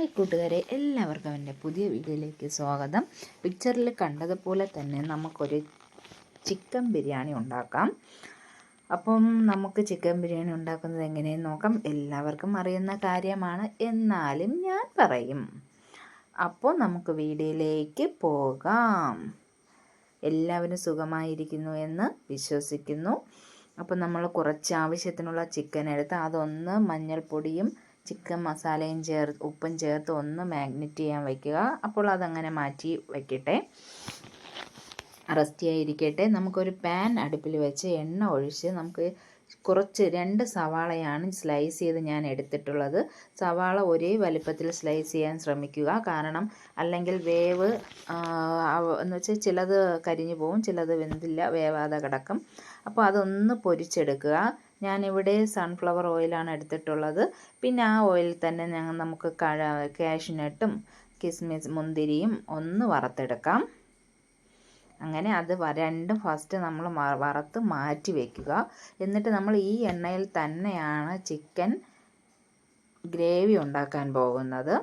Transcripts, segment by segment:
Hi കൂട്ടുകാരെ എല്ലാവർക്കും എന്റെ പുതിയ വീഡിയോയിലേക്ക് സ്വാഗതം. പിക്ചറിൽ കണ്ടതുപോലെ തന്നെ നമുക്കൊരു ചിക്കൻ ബിരിയാണി ഉണ്ടാക്കാം. അപ്പം നമുക്ക് ചിക്കൻ ബിരിയാണി ഉണ്ടാക്കുന്നത് എങ്ങനെയെന്ന് നോക്കാം. എല്ലാവർക്കും അറിയുന്ന കാര്യമാണ്. എന്നാലും ഞാൻ പറയും. അപ്പോൾ നമുക്ക് വീഡിയോയിലേക്ക് പോകാം. എല്ലാവരും സുഖമായിരിക്കുന്നു എന്ന് വിശ്വസിക്കുന്നു. അപ്പോൾ നമ്മൾ കുറച്ച് ആവശ്യത്തിനുള്ള ചിക്കൻ എടുത്ത് അതൊന്ന് മഞ്ഞൾപ്പൊടിയും ചിക്കൻ മസാലയും ചേർത്ത് ഉപ്പും ചേർത്ത് ഒന്ന് മാഗ്നറ്റ് ചെയ്യാൻ വയ്ക്കുക അപ്പോൾ അതങ്ങനെ മാറ്റി വയ്ക്കട്ടെ റെസ്റ്റ് ആയിരിക്കട്ടെ. നമുക്കൊരു പാൻ അടുപ്പിൽ വെച്ച് എണ്ണ ഒഴിച്ച് നമുക്ക് കുറച്ച് രണ്ട് സവാളയാണ് സ്ലൈസ് ചെയ്ത് ഞാൻ എടുത്തിട്ടുള്ളത്. സവാള ഒരേ വലിപ്പത്തിൽ സ്ലൈസ് ചെയ്യാൻ ശ്രമിക്കുക. കാരണം അല്ലെങ്കിൽ വേവ് എന്ന് വെച്ചാൽ ചിലത് കരിഞ്ഞു പോവും ചിലത് വെന്തില്ല വേവാതെ കിടക്കും. അപ്പോൾ അതൊന്ന് പൊരിച്ചെടുക്കുക. ഞാനിവിടെ സൺഫ്ലവർ ഓയിലാണ് എടുത്തിട്ടുള്ളത്. പിന്നെ ആ ഓയിലിൽ തന്നെ ഞങ്ങൾ നമുക്ക് കാഷ്നട്ടും കിസ്മിസ് മുന്തിരിയും ഒന്ന് വറുത്തെടുക്കാം. അങ്ങനെ അത് രണ്ടും ഫസ്റ്റ് നമ്മൾ വറുത്ത് മാറ്റി വയ്ക്കുക എന്നിട്ട് നമ്മൾ ഈ എണ്ണയിൽ തന്നെയാണ് ചിക്കൻ ഗ്രേവി ഉണ്ടാക്കാൻ പോകുന്നത്.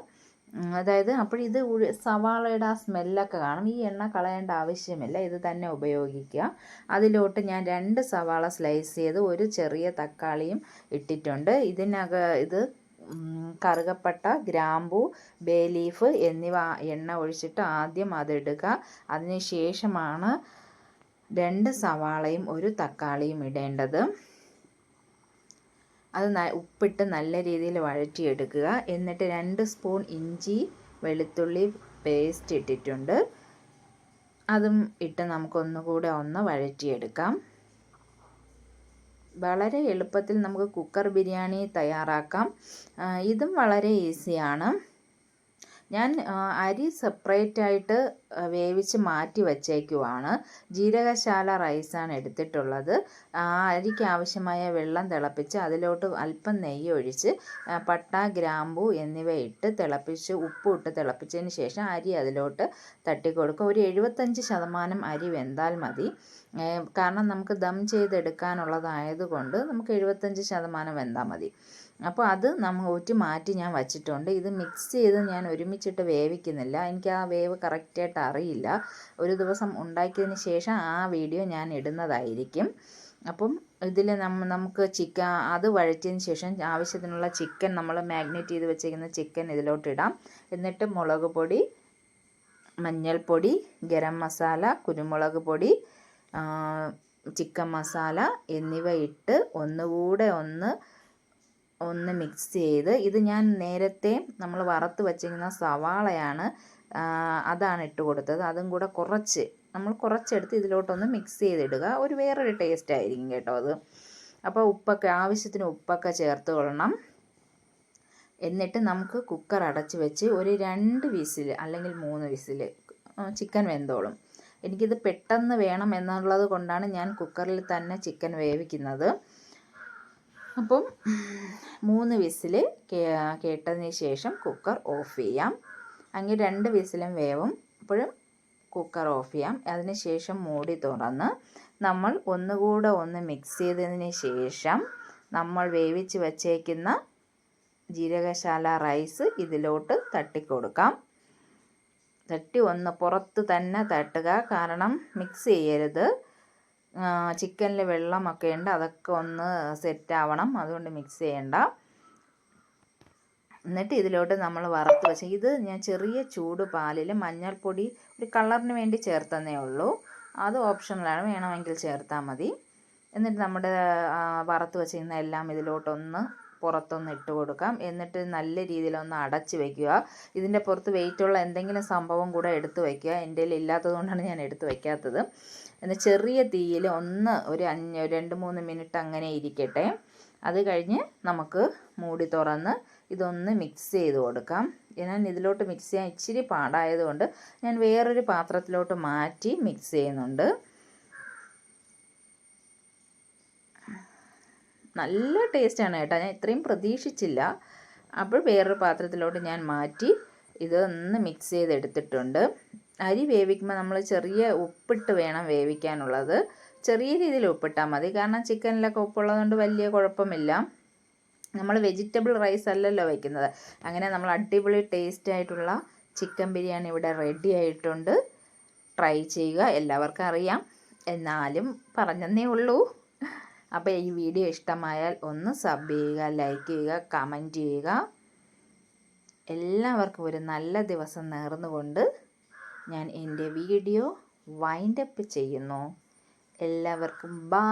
അതായത് അപ്പോഴിത് സവാളയുടെ ആ സ്മെല്ലൊക്കെ കാണും. ഈ എണ്ണ കളയേണ്ട ആവശ്യമില്ല. ഇത് തന്നെ ഉപയോഗിക്കുക. അതിലോട്ട് ഞാൻ രണ്ട് സവാള സ്ലൈസ് ചെയ്ത് ഒരു ചെറിയ തക്കാളിയും ഇട്ടിട്ടുണ്ട്. ഇതിനക ഇത് കറുകപ്പട്ട ഗ്രാമ്പു ബേ ലീഫ് എന്നിവ എണ്ണ ഒഴിച്ചിട്ട് ആദ്യം അതിടുക അതിന് ശേഷമാണ് രണ്ട് സവാളയും ഒരു തക്കാളിയും ഇടേണ്ടത്. അത് ഉപ്പിട്ട് നല്ല രീതിയിൽ വഴറ്റിയെടുക്കുക. എന്നിട്ട് രണ്ട് സ്പൂൺ ഇഞ്ചി വെളുത്തുള്ളി പേസ്റ്റ് ഇട്ടിട്ടുണ്ട്. അതും ഇട്ട് നമുക്കൊന്നുകൂടെ ഒന്ന് വഴറ്റിയെടുക്കാം. വളരെ എളുപ്പത്തിൽ നമുക്ക് കുക്കർ ബിരിയാണി തയ്യാറാക്കാം. ഇതും വളരെ ഈസിയാണ്. ഞാൻ അരി സെപ്പറേറ്റ് ആയിട്ട് വേവിച്ച് മാറ്റി വച്ചേക്കുവാണ്. ജീരകശാല റൈസാണ് എടുത്തിട്ടുള്ളത്. ആ അരിക്ക് ആവശ്യമായ വെള്ളം തിളപ്പിച്ച് അതിലോട്ട് അല്പം നെയ്യ് ഒഴിച്ച് പട്ട ഗ്രാമ്പു എന്നിവ ഇട്ട് തിളപ്പിച്ച് ഉപ്പ് ഇട്ട് തിളപ്പിച്ചതിന് ശേഷം അരി അതിലോട്ട് തട്ടിക്കൊടുക്കുക. ഒരു എഴുപത്തഞ്ച് ശതമാനം അരി വെന്താൽ മതി. കാരണം നമുക്ക് ദം ചെയ്തെടുക്കാനുള്ളതായതുകൊണ്ട് നമുക്ക് എഴുപത്തഞ്ച് ശതമാനം വെന്താൽ മതി. അപ്പോൾ അത് നമ്മൾ ഊറ്റി മാറ്റി ഞാൻ വച്ചിട്ടുണ്ട്. ഇത് മിക്സ് ചെയ്ത് ഞാൻ ഒരുമിച്ചിട്ട് വേവിക്കുന്നില്ല. എനിക്ക് ആ വേവ് കറക്റ്റായിട്ട് അറിയില്ല. ഒരു ദിവസം ഉണ്ടാക്കിയതിന് ശേഷം ആ വീഡിയോ ഞാൻ ഇടുന്നതായിരിക്കും. അപ്പം ഇതിൽ നമ്മ നമുക്ക് ചിക്കൻ അത് വഴറ്റിയതിന് ശേഷം ആവശ്യത്തിനുള്ള ചിക്കൻ നമ്മൾ മാഗ്നേറ്റ് ചെയ്ത് വെച്ചിരിക്കുന്ന ചിക്കൻ ഇതിലോട്ടിടാം. എന്നിട്ട് മുളക് പൊടി മഞ്ഞൾപ്പൊടി ഗരം മസാല കുരുമുളക് പൊടി ചിക്കൻ മസാല എന്നിവ ഇട്ട് ഒന്നുകൂടെ ഒന്ന് ഒന്ന് മിക്സ് ചെയ്ത് ഇത് ഞാൻ നേരത്തെ നമ്മൾ വറുത്ത് വച്ചിരിക്കുന്ന സവാളയാണ് അതാണ് ഇട്ട് കൊടുത്തത്. അതും കൂടെ കുറച്ച് നമ്മൾ കുറച്ചെടുത്ത് ഇതിലോട്ടൊന്ന് മിക്സ് ചെയ്തിടുക. ഒരു വേറൊരു ടേസ്റ്റ് ആയിരിക്കും കേട്ടോ അത്. അപ്പോൾ ഉപ്പൊക്കെ ആവശ്യത്തിന് ഉപ്പൊക്കെ ചേർത്ത് കൊള്ളണം. എന്നിട്ട് നമുക്ക് കുക്കർ അടച്ച് വെച്ച് ഒരു രണ്ട് വിസിൽ അല്ലെങ്കിൽ മൂന്ന് വിസിൽ ചിക്കൻ വെന്തോളും. എനിക്കിത് പെട്ടെന്ന് വേണം എന്നുള്ളത് കൊണ്ടാണ് ഞാൻ കുക്കറിൽ തന്നെ ചിക്കൻ വേവിക്കുന്നത്. അപ്പം മൂന്ന് വിസിൽ കേട്ടതിന് ശേഷം കുക്കർ ഓഫ് ചെയ്യാം. അങ്ങനെ രണ്ട് വിസിലും വേവും. അപ്പോഴും കുക്കർ ഓഫ് ചെയ്യാം. അതിന് ശേഷം മൂടി തുറന്ന് നമ്മൾ ഒന്നുകൂടെ ഒന്ന് മിക്സ് ചെയ്തതിന് ശേഷം നമ്മൾ വേവിച്ച് വച്ചേക്കുന്ന ജീരകശാല റൈസ് ഇതിലോട്ട് തട്ടിക്കൊടുക്കാം. തട്ടി ഒന്ന് പുറത്ത് തന്നെ തട്ടുക. കാരണം മിക്സ് ചെയ്യരുത്. ചിക്കനിൽ വെള്ളമൊക്കെ ഉണ്ട്. അതൊക്കെ ഒന്ന് സെറ്റ് ആവണം അതുകൊണ്ട് മിക്സ് ചെയ്യണ്ട. എന്നിട്ട് ഇതിലോട്ട് നമ്മൾ വറുത്ത് വെച്ച ഇത് ഞാൻ ചെറിയ ചൂട് പാലിൽ മഞ്ഞൾപ്പൊടി ഒരു കളറിന് വേണ്ടി ചേർത്തന്നേ ഉള്ളൂ. അത് ഓപ്ഷണലാണ് വേണമെങ്കിൽ ചേർത്താൽ മതി. എന്നിട്ട് നമ്മുടെ വറുത്ത് വെച്ചിരുന്ന എല്ലാം ഇതിലോട്ടൊന്ന് പുറത്തൊന്ന് ഇട്ട് കൊടുക്കാം. എന്നിട്ട് നല്ല രീതിയിലൊന്ന് അടച്ച് വയ്ക്കുക ഇതിന്റെ പുറത്ത് വെയിറ്റുള്ള എന്തെങ്കിലും സംഭവം കൂടെ എടുത്ത് വയ്ക്കുക എന്റെ ഇല്ലാത്തത് കൊണ്ടാണ് ഞാൻ എടുത്ത് വയ്ക്കാത്തത് എന്നാൽ ചെറിയ തീയിൽ ഒന്ന് ഒരു അഞ്ച് രണ്ട് മൂന്ന് മിനിറ്റ് അങ്ങനെ ഇരിക്കട്ടെ. അത് കഴിഞ്ഞ് നമുക്ക് മൂടി തുറന്ന് ഇതൊന്ന് മിക്സ് ചെയ്ത് കൊടുക്കാം. ഞാൻ ഇതിലോട്ട് മിക്സ് ചെയ്യാൻ ഇച്ചിരി പാടായതുകൊണ്ട് ഞാൻ വേറൊരു പാത്രത്തിലോട്ട് മാറ്റി മിക്സ് ചെയ്യുന്നുണ്ട്. നല്ല ടേസ്റ്റാണ് കേട്ടോ. ഞാൻ ഇത്രയും പ്രതീക്ഷിച്ചില്ല. അപ്പോൾ വേറൊരു പാത്രത്തിലോട്ട് ഞാൻ മാറ്റി ഇതൊന്ന് മിക്സ് ചെയ്തെടുത്തിട്ടുണ്ട്. അരി വേവിക്കുമ്പോൾ നമ്മൾ ചെറിയ ഉപ്പിട്ട് വേണം വേവിക്കാനുള്ളത്. ചെറിയ രീതിയിൽ ഉപ്പിട്ടാൽ മതി. കാരണം ചിക്കനിലൊക്കെ ഉപ്പുള്ളതുകൊണ്ട് വലിയ കുഴപ്പമില്ല. നമ്മൾ വെജിറ്റബിൾ റൈസ് അല്ലല്ലോ വയ്ക്കുന്നത് അങ്ങനെ നമ്മൾ അടിപൊളി ടേസ്റ്റ് ആയിട്ടുള്ള ചിക്കൻ ബിരിയാണി ഇവിടെ റെഡി ആയിട്ടുണ്ട്. ട്രൈ ചെയ്യുക. എല്ലാവർക്കും അറിയാം. എന്നാലും പറഞ്ഞതേ ഉള്ളൂ. അപ്പോൾ ഈ വീഡിയോ ഇഷ്ടമായാൽ ഒന്ന് സബ് ചെയ്യുക ലൈക്ക് ചെയ്യുക കമന്റ് ചെയ്യുക. എല്ലാവർക്കും ഒരു നല്ല ദിവസം നേർന്നുകൊണ്ട് ഞാൻ എന്റെ വീഡിയോ വൈൻഡപ്പ് ചെയ്യുന്നു. എല്ലാവർക്കും ബാ